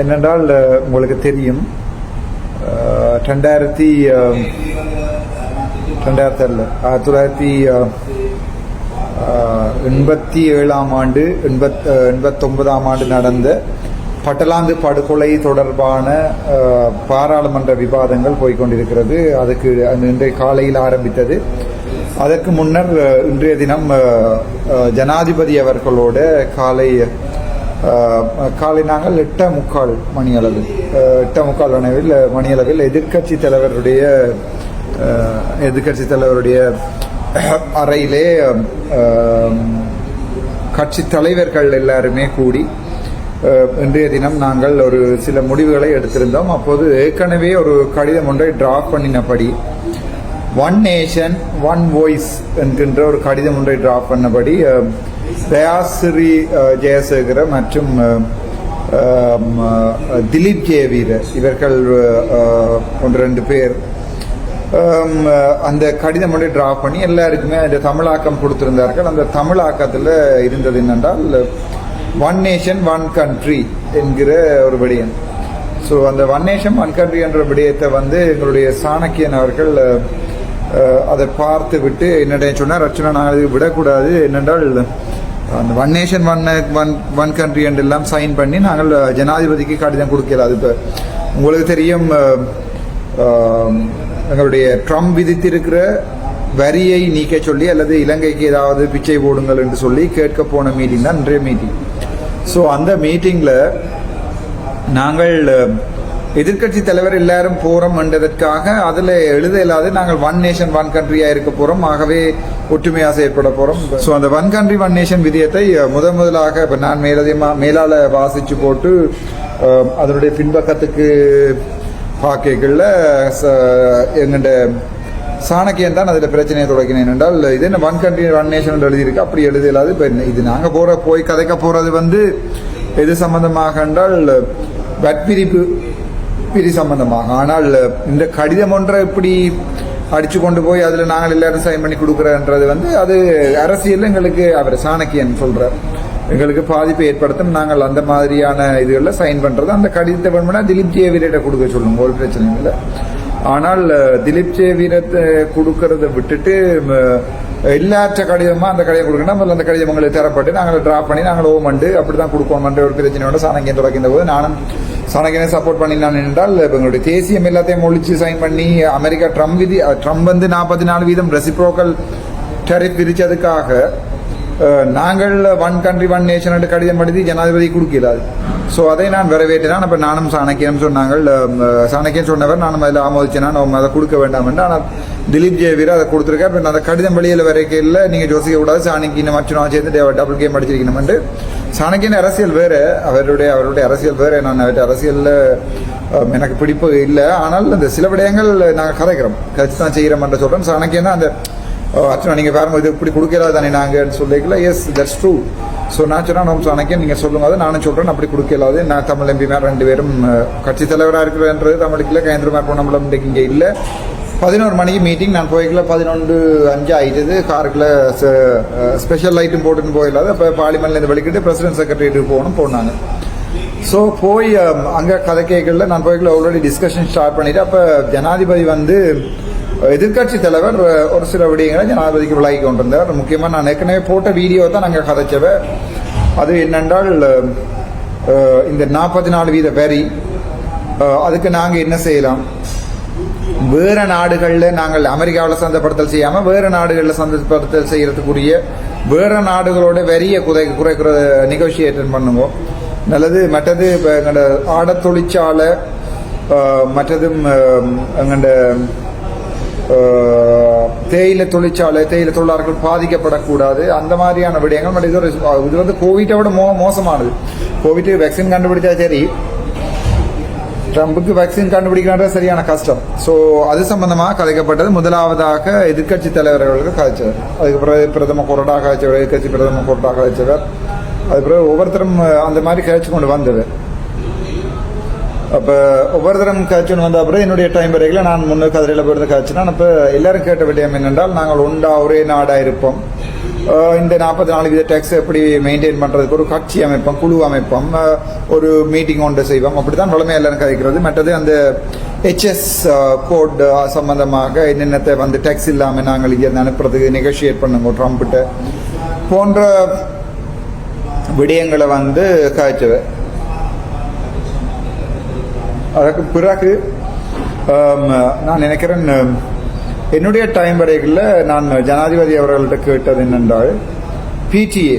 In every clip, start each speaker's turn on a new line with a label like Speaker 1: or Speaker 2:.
Speaker 1: என்னென்றால் உங்களுக்கு தெரியும். ரெண்டாயிரத்தி ரெண்டாயிரத்தி அல்ல ஆயிரத்தி தொள்ளாயிரத்தி எண்பத்தி ஏழாம் ஆண்டு எண்பத் எண்பத்தொன்பதாம் ஆண்டு நடந்த பட்டலாந்து படுகொலை தொடர்பான பாராளுமன்ற விவாதங்கள் போய்க்கொண்டிருக்கிறது. அதுக்கு இன்றைய காலையில் ஆரம்பித்தது. அதற்கு முன்னர் இன்றைய தினம் ஜனாதிபதி அவர்களோட காலை காலை நாங்கள் எட்ட முக்கால் மணி அளவில் எட்ட முக்கால் மணியளவில் மணியளவில் எதிர்க்கட்சி தலைவருடைய எதிர்கட்சி எதிர்க்கட்சி தலைவருடைய அறையிலே கட்சி தலைவர்கள் எல்லாருமே கூடி இன்றைய தினம் நாங்கள் ஒரு சில முடிவுகளை எடுத்திருந்தோம். அப்போது ஏற்கனவே ஒரு கடிதம் ஒன்றை டிராஃப்ட் பண்ணினபடி ஒன் நேஷன் ஒன் வாய்ஸ் என்கின்ற ஒரு கடிதம் ஒன்றை டிராப் பண்ணபடி தயாஸ்ரீ ஜெயசேகர மற்றும் திலீப் அஹ், திலீப் ஜெயவீர இவர்கள் ஒன்று ரெண்டு பேர். அந்த கடிதம் மட்டும் டிரா பண்ணி எல்லாருக்குமே அந்த தமிழாக்கம் கொடுத்திருந்தார்கள். அந்த தமிழாக்கத்தில் இருந்தது என்னென்றால் ஒன் நேஷன் ஒன் கண்ட்ரி என்கிற ஒரு விடயம். ஸோ அந்த ஒன் நேஷன் ஒன் கண்ட்ரி என்ற விடயத்தை வந்து எங்களுடைய சாணக்கியன் அவர்கள் அதை பார்த்து விட்டு என்னடைய சொன்னார் ரச்சனா நாங்கள் விடக்கூடாது. என்னென்றால் one nation one one one country என்று எல்லாம் சைன் பண்ணி நாங்கள் ஜனாதிபதிக்கு கடிதம் கொடுக்கல. அது இப்போ உங்களுக்கு தெரியும் எங்களுடைய ட்ரம்ப் விதித்திருக்கிற வரியை நீக்க சொல்லி அல்லது இலங்கைக்கு ஏதாவது பிச்சை போடுங்கள் என்று சொல்லி கேட்க போன மீட்டிங் தான் இன்றைய மீட்டிங் ஸோ அந்த மீட்டிங்கில் நாங்கள் எதிர்க்கட்சி தலைவர் எல்லாரும் போறோம் என்றதற்காக அதில் எழுத இல்லாது நாங்கள் ஒன் நேஷன் ஒன் கண்ட்ரியா இருக்க போறோம். ஆகவே ஒற்றுமையாக செயற்பட போறோம். ஸோ அந்த ஒன் கண்ட்ரி ஒன் நேஷன் விதியத்தை முதன் முதலாக இப்போ நான் மேலதிகமா மேலால வாசிச்சு போட்டு அதனுடைய பின்பக்கத்துக்கு பாக்கைகள்ல எங்கள்ட சாணக்கியன் தான் அதில் பிரச்சனையை தொடக்கினேன் என்றால் இது என்ன ஒன் கண்ட்ரி ஒன் நேஷன் எழுதியிருக்கு. அப்படி எழுதியலாது இல்லாது இப்போ இது நாங்கள் போகிற போய் கதைக்க போகிறது வந்து எது சம்மந்தமாக என்றால் வட்பிரிப்பு பிரி சம்பந்தமாக. ஆனால் இந்த கடிதம் ஒன்றை இப்படி அடிச்சு கொண்டு போய் அதில் நாங்கள் எல்லாரும் சைன் பண்ணி கொடுக்குறன்றது வந்து அது அரசியல் எங்களுக்கு அவர் சாணக்கியன் சொல்றார். எங்களுக்கு பாதிப்பை ஏற்படுத்தும் நாங்கள் அந்த மாதிரியான இதுகளில் சைன் பண்றது. அந்த கடிதத்தை வேணும்னா திலீப் ஜேவீரிட்ட கொடுக்க சொல்லுங்க ஒரு பிரச்சனையும் இல்லை. ஆனால் திலீப் ஜேவீரத்தை கொடுக்கறத விட்டுட்டு எல்லாற்ற கடிதமா அந்த கடிதம் கொடுக்கணும். முதல்ல அந்த கடிதம் உங்களுக்கு தரப்பட்டு நாங்கள் டிராப் பண்ணி நாங்கள் ஓமண்டு அப்படி தான் கொடுக்கணும்ன்ற ஒரு பிரச்சனையோட சாணக்கியம் தொடக்கின்ற போது நானும் சனகனை சப்போர்ட் பண்ணினான் என்றால் இப்போ எங்களுடைய தேசியம் எல்லாத்தையும் ஒழிச்சு சைன் பண்ணி அமெரிக்கா ட்ரம்ப் விதி ட்ரம்ப் வந்து நாற்பத்தி நாலு வீதம் ரெசிப்ரோக்கல் டெரிப் விதிச்சதுக்காக நாங்கள் ஒன் கண்ட்ரி ஒன் நேஷன் கடிதம் படுத்தி ஜனாதிபதி கொடுக்கிறார் ஸோ அதை நான் வரவேற்றினான் அப்போ நானும் சாணக்கியம் சொன்னாங்கள் சாணக்கியம் சொன்னவர் நானும் அதில் ஆமோதிச்சேன். நான் அதை கொடுக்க வேண்டாம் என்று. ஆனால் திலீப் ஜெயவீர் அதை கொடுத்துருக்கார். இப்போ அந்த கடிதம் வெளியில் வரைக்கும் இல்லை. நீங்கள் யோசிக்க கூடாது. சாணக்கியன் மச்சனும் சேர்ந்து டபுள் கேம் அடிச்சிருக்கணும்னு சாணக்கியன் அரசியல் வேறு. அவருடைய அவருடைய அரசியல் வேறு. நான் அவற்றை அரசியலில் எனக்கு பிடிப்பு இல்லை. ஆனால் இந்த சில விடயங்கள் நாங்கள் கதைக்கிறோம். கதைச்சு தான் செய்கிறோம் என்று சொல்கிறோம் சாணக்கியன் தான் அந்த அர்ச்சனா நீங்கள் பாருங்கள் இது இப்படி கொடுக்கிறா தானே நாங்கள் சொல்லிக்கல. எஸ் தட்ஸ் ட்ரூ ஸோ நான் சொன்னால் நம்ம நீங்கள் சொல்லுங்க அதை நானும் சொல்கிறேன் அப்படி கொடுக்கலாது. நான் தமிழ் எம்பி ரெண்டு பேரும் கட்சி தலைவராக இருக்கிறன்றது தமிழுக்கு இல்லை கேந்திரமார் பொன்னம்பலம் இன்றைக்கு இங்கே இல்லை. பதினோரு மணிக்கு மீட்டிங் நான் போய்க்கல பதினொன்று அஞ்சு ஆயிட்டது. காருக்குள்ள ஸ்பெஷல் லைட்டும் போட்டுன்னு போயிடலாது. அப்போ பார்லிமெண்ட்லேருந்து வெளிக்கிட்டு பிரசிடென்ட் செக்ரட்டரியேட்டு போகணும் போனாங்க. ஸோ போய் அங்கே கதை கேட்கல. நான் போய்க்கல ஆல்ரெடி டிஸ்கஷன் ஸ்டார்ட் பண்ணிவிட்டு அப்போ ஜனாதிபதி வந்து எதிர்கட்சி எதிர்க்கட்சி தலைவர் ஒரு சில விடயங்களை ஜனாதிபதிக்கு விலகி கொண்டிருந்தார். முக்கியமாக நான் ஏற்கனவே போட்ட வீடியோ தான் நாங்கள் கதைச்சவ. அது என்னென்றால் இந்த நாற்பத்தி நாலு வீத வரி அதுக்கு நாங்கள் என்ன செய்யலாம்? வேற நாடுகளில் நாங்கள் அமெரிக்காவில் சந்தைப்படுத்தல் செய்யாமல் வேற நாடுகளில் சந்தைப்படுத்தல் செய்யறதுக்குரிய வேற நாடுகளோட வரிய குறை குறைக்கிற நெகோசியேஷன் பண்ணுவோம். நல்லது மற்றது இப்போ எங்களோட ஆட தொழிற்சாலை மற்றதும் எங்களோட தேயிலை தொழிற்சாலை தேயிலை தொழிலாளர்கள் பாதிக்கப்படக்கூடாது. அந்த மாதிரியான விடயங்கள் மற்ற இது இது வந்து கோவிட்டை விட மோ மோசமானது. கோவிட் வேக்சின் கண்டுபிடிச்சா சரி. ட்ரம்புக்கு வேக்சின் கண்டுபிடிக்கிறது சரியான கஷ்டம். ஸோ அது சம்பந்தமாக கதைக்கப்பட்டது. முதலாவதாக எதிர்க்கட்சி தலைவர்களுக்கு கதைச்சவர் அதுக்கப்புறம் பிரதம கொரடா கதைச்சவர் எதிர்கட்சி பிரதம கொரடா கதைச்சவர். அதுக்கப்புறம் ஒவ்வொருத்தரும் அந்த மாதிரி கதைச்சு கொண்டு வந்தவர் அப்போ ஒவ்வொருத்தரும் காய்ச்சல் வந்த அப்புறம் என்னுடைய டைம் வரைக்கும் நான் முன்னே கதிரையில் போயிருந்து காய்ச்சினா அப்போ எல்லாரும் கேட்ட விடயம் என்னென்றால் நாங்கள் உண்டா ஒரே நாடாக இருப்போம். இந்த நாற்பத்தி நாலு வித டேக்ஸ் எப்படி மெயின்டைன் பண்ணுறதுக்கு ஒரு கட்சி அமைப்போம் குழு அமைப்போம் ஒரு மீட்டிங் ஒன்று செய்வோம். அப்படித்தான் வளமை எல்லாரும் கதைக்கிறது. மற்றது அந்த ஹெச்எஸ் கோட் சம்பந்தமாக என்னென்னத்தை வந்து டேக்ஸ் இல்லாமல் நாங்கள் இங்கே அனுப்புறதுக்கு நெகோஷியேட் பண்ணுங்க ட்ரம்ப்கிட்ட போன்ற விடயங்களை வந்து காய்ச்சவை. அதற்கு பிறகு நான் நினைக்கிறேன் என்னுடைய டைம் வரைகளில் நான் ஜனாதிபதி அவர்கள்ட்ட கேட்டது என்னென்றால் பிடிஏ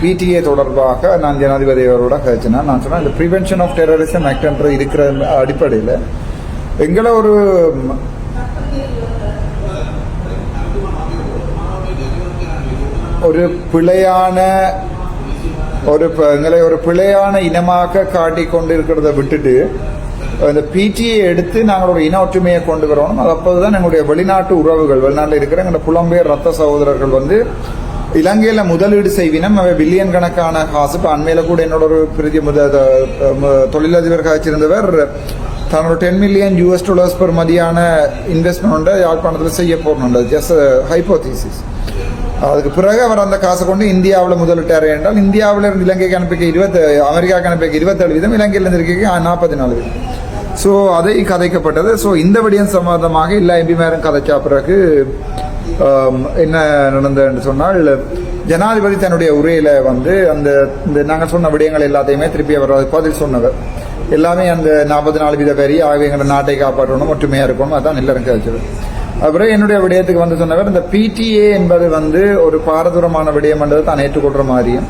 Speaker 1: பிடிஏ தொடர்பாக நான் ஜனாதிபதி அவரோட கழிச்சினா நான் சொன்னேன் இந்த ப்ரிவென்ஷன் ஆஃப் டெரரிசம் ஆக்ட்ன்றது இருக்கிற அடிப்படையில் எங்களை ஒரு ஒரு பிழையான ஒரு ப- எங்களை ஒரு பிழையான இனமாக காட்டிக்கொண்டு கொண்டிருக்கிறத விட்டுட்டு அந்த பிடியை எடுத்து நாங்கள் ஒரு இன ஒற்றுமையை கொண்டு வரணும் அது அப்போதுதான் எங்களுடைய வெளிநாட்டு உறவுகள் வெளிநாட்டில் இருக்கிற எங்களுடைய புலம்பெயர் ரத்த சகோதரர்கள் வந்து இலங்கையில முதலீடு செய்வினம். அவை பில்லியன் கணக்கான காசு. இப்போ அண்மையில கூட என்னோட ஒரு பிரதி முத தொழிலதிபர் காய்ச்சிருந்தவர் தன்னோட ten million US dollars per மதியான இன்வெஸ்ட்மெண்ட் யாழ்ப்பாணத்தில் செய்ய போறோம். ஜஸ்ட் ஹைப்போதீசிஸ் அதுக்கு பிறகு அவர் அந்த காசை கொண்டு இந்தியாவில் முதலிட்டார் என்றால் இந்தியாவில் இருந்து இலங்கைக்கு அனுப்பிக்க இருபத்தி அமெரிக்காவுக்கு அனுப்பிக்க இருபத்தேழு வீதம் இலங்கையிலிருந்து இருக்க நாற்பத்தி நாலு வீதம். ஸோ அதை கதைக்கப்பட்டது. ஸோ இந்த விடயம் சம்பந்தமாக எல்லா எம்பிமாரும் கதைச்சா பிறகு என்ன நடந்ததுன்னு சொன்னால் ஜனாதிபதி தன்னுடைய உரையில வந்து அந்த இந்த நாங்கள் சொன்ன விடயங்கள் எல்லாத்தையுமே திருப்பி அவர் பதில் சொன்னவர். எல்லாமே அந்த நாற்பத்தி நாலு வீத வரி ஆகவே எங்களை நாட்டை காப்பாற்றணும் ஒற்றுமையாக இருக்கணும் அதான் எல்லாரும் கிடைச்சது அப்புறம் என்னுடைய விடயத்துக்கு வந்து சொன்னவர் இந்த பிடிஏ என்பது வந்து ஒரு பாரதூரமான விடயம் என்றது தான் ஏற்றுக்கொள்ற மாதிரியும்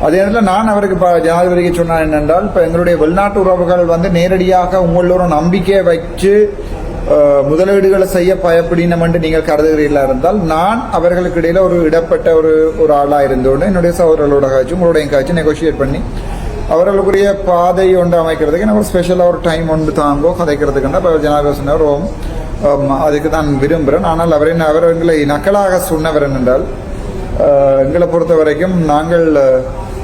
Speaker 1: அதே நேரத்தில் நான் அவருக்கு ப- ஜனாதிபதிக்கு சொன்னேன் என்னென்றால் இப்போ எங்களுடைய வெளிநாட்டு உறவுகள் வந்து நேரடியாக உங்களோட நம்பிக்கையை வச்சு முதலீடுகளை செய்ய பயப்படினம் என்று நீங்கள் கருதுகிறீர்களா இருந்தால் நான் அவர்களுக்கு இடையில ஒரு இடப்பட்ட ஒரு ஒரு ஆளாக இருந்தோடு என்னுடைய சகோதரர்களோட காய்ச்சி உங்களுடைய காய்ச்சி நெகோஷியேட் பண்ணி அவர்களுக்குரிய பாதை ஒன்று அமைக்கிறதுக்கு நம்ம ஸ்பெஷலாக ஒரு டைம் ஒன்று தாங்கோ கதைக்கிறதுக்குன்னா இப்போ ஜனாதிபதி சொன்னவர் அதுக்கு தான் விரும்புகிறேன் ஆனால் அவரை அவர்களை அவர் எங்களை நக்கலாக சொன்னவர் என்னென்றால் எங்களை பொறுத்த வரைக்கும் நாங்கள்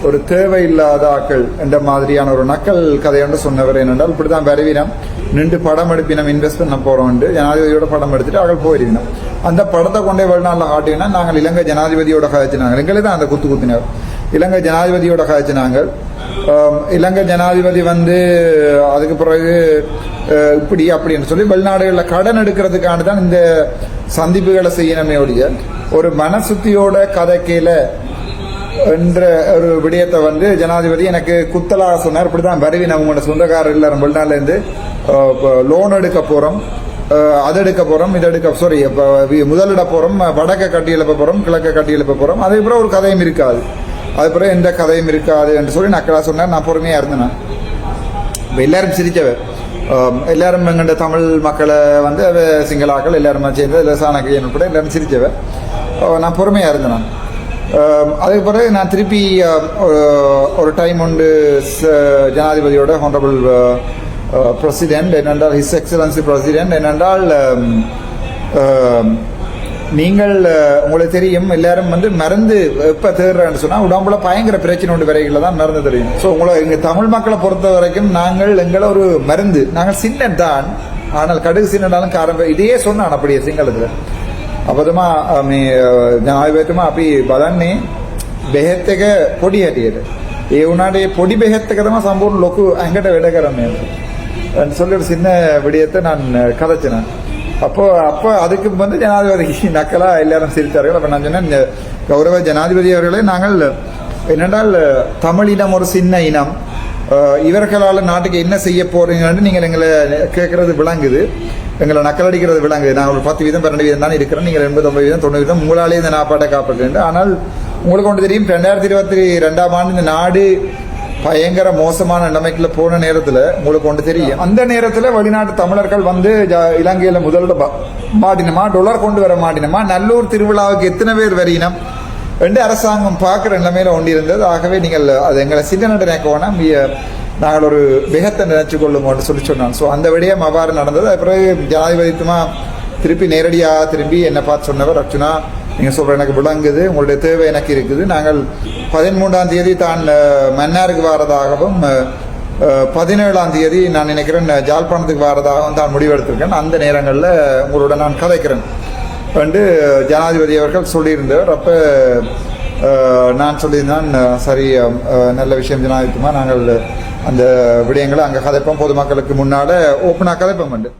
Speaker 1: ஒரு தேவையில்லாத ஆக்கள் என்ற மாதிரியான ஒரு நக்கல் கதையொன்று சொன்னவர் என்னென்றால் இப்படி தான் வரவினம் நின்று படம் எடுப்பினம் இன்வெஸ்ட் பண்ண போறோம் ஜனாதிபதியோட படம் எடுத்துட்டு அவர்கள் போயிருந்தோம் அந்த படத்தை கொண்டே வெளிநாட்டில் காட்டினா நாங்கள் இலங்கை ஜனாதிபதியோட கதைச்சினாங்க எங்களை தான் அந்த குத்து குத்தினார். இலங்கை ஜனாதிபதியோட கதைச்சினாங்க இலங்கை ஜனாதிபதி வந்து அதுக்கு பிறகு இப்படி அப்படின்னு சொல்லி வெளிநாடுகளில் கடன் எடுக்கிறதுக்கான தான் இந்த சந்திப்புகளை செய்யணுமே ஒழிய ஒரு மனசுத்தியோட கதைக்கையில என்ற ஒரு விடயத்தை வந்து ஜனாதிபதி எனக்கு குத்தலா சொன்னார். இப்படிதான் வருவி நம்ம உங்களோட சொந்தக்காரர் எல்லாரும் வெளிநாட்டுல இருந்து லோன் எடுக்க போறோம். அதை எடுக்க போறோம் இதை எடுக்க சாரி முதலிட போறோம் வடக்க கட்டி எழுப்ப போறோம் கிழக்க கட்டி எழுப்ப போறோம். அதுக்கப்புறம் ஒரு கதையும் இருக்காது. அதுக்கப்புறம் எந்த கதையும் இருக்காது என்று சொல்லி நக்கலா சொன்னார். நான் பொறுமையா இருந்தேன் இப்ப எல்லாரும் சிரிச்சவர் எல்லாரும் எங்கண்ட தமிழ் மக்களை வந்து சிங்களாக்கள் எல்லாருமே சேர்ந்து இல்லை சாணக்கியன் உட்பட எல்லாரும் சிரிச்சவர் நான் பொறுமையாக இருந்தேன் நான். Um, அதுக்கு பிறகு நான் திருப்பி um, ஒரு- டைம் உண்டு ச- ஜனாதிபதியோட ஹானரபிள் பிரசிடென்ட் uh, uh, என்னென்றால் ஹிஸ் எக்ஸலன்சி பிரசிடென்ட் என்னென்றால் um, நீங்கள் uh, உங்களுக்கு தெரியும் எல்லாரும் வந்து மருந்து எப்போ தேடுறேன்னு சொன்னால் உடம்புல பயங்கர பிரச்சனை உண்டு வரைகளை தான் மருந்து தெரியும். ஸோ உங்களை எங்கள் தமிழ் மக்களை பொறுத்த வரைக்கும் நாங்கள் எங்களை ஒரு மருந்து நாங்கள் சின்ன தான் ஆனால் கடுகு சின்னடாலும் காரம் இதையே சொன்னான் அப்படியே சிங்களத்தில். அப்பதமா මේ ජනාධිපතිතුමා අපි බලන්නේ බෙහෙත් එක පොඩි හැටියට. ඒ වුණාට ඒ පොඩි බෙහෙත් එක තමයි සම්පූර්ණ ලොකු ඇඟට වැඩ කරන්නේ. அப்படின்னு சொல்லி ஒரு சின்ன விடயத்தை நான் கதைச்சினேன் அப்போ அப்போ அதுக்கு வந்து ஜனாதிபதி நக்கலா எல்லாரும் சிரித்தார்கள் அப்ப நான் சொன்னேன் இந்த கௌரவ ஜனாதிபதி அவர்களே நாங்கள் என்னென்றால் தமிழ் இனம் ஒரு சின்ன இனம் அஹ், இவர்களால் நாட்டுக்கு என்ன செய்ய போறீங்கன்னு நீங்கள் எங்களை கேட்கறது விளங்குது. எங்களை நக்கலடிக்கிறது விளங்குது. நான் ஒரு பத்து வீதம் பன்னெண்டு வீதம் தான் இருக்கிறேன். நீங்கள் எண்பது ஒன்பது வீதம் தொண்ணூறு வீதம். உங்களாலே இந்த நாப்பாட்டை காப்பாற்றுண்டு ஆனால் உங்களுக்கு ஒன்று தெரியும் ரெண்டாயிரத்தி இருபத்தி ரெண்டாம் ஆண்டு இந்த நாடு பயங்கர மோசமான நிலைமைக்குள்ள போன நேரத்தில் உங்களுக்கு ஒன்று தெரியும். அந்த நேரத்தில் வெளிநாட்டு தமிழர்கள் வந்து ஜ- இலங்கையில முதல்ல ப- மாட்டினமா டொலர் கொண்டு வர மாட்டினமா நல்லூர் திருவிழாவுக்கு எத்தனை பேர் வரையினம் ரெண்டு அரசாங்கம் பார்க்குற நிலைமையில ஒண்டி இருந்தது ஆகவே நீங்கள் அது எங்களை சிந்தனை நினைக்கோனா நாங்கள் ஒரு வேகத்தை நினைச்சு கொள்ளுமோன்னு சொல்லி சொன்னான் ஸோ அந்த விடயம் அவ்வாறு நடந்தது. அது பிறகு ஜனாதிபதித்துமா திருப்பி நேரடியாக திரும்பி என்னை பார்த்து சொன்னவர் அர்ச்சுனா நீங்கள் சொல்கிற எனக்கு விளங்குது. உங்களுடைய தேவை எனக்கு இருக்குது. நாங்கள் பதிமூன்றாம் தேதி தான் மன்னாருக்கு வாரதாகவும் பதினேழாம் தேதி நான் நினைக்கிறேன் ஜாழ்ப்பாணத்துக்கு வாரதாகவும் தான் முடிவெடுத்திருக்கேன். அந்த நேரங்களில் உங்களோட நான் கதைக்கிறேன். என்று ஜனாதிபதி அவர்கள் சொல்லியிருந்தவர் அப்போ நான் சொல்லியிருந்தான் சரி நல்ல விஷயம் ஜனாதிபதிமா நாங்கள் அந்த விடயங்களை அங்கே கதைப்போம். பொதுமக்களுக்கு முன்னால் ஓப்பனாக கதைப்போம் உண்டு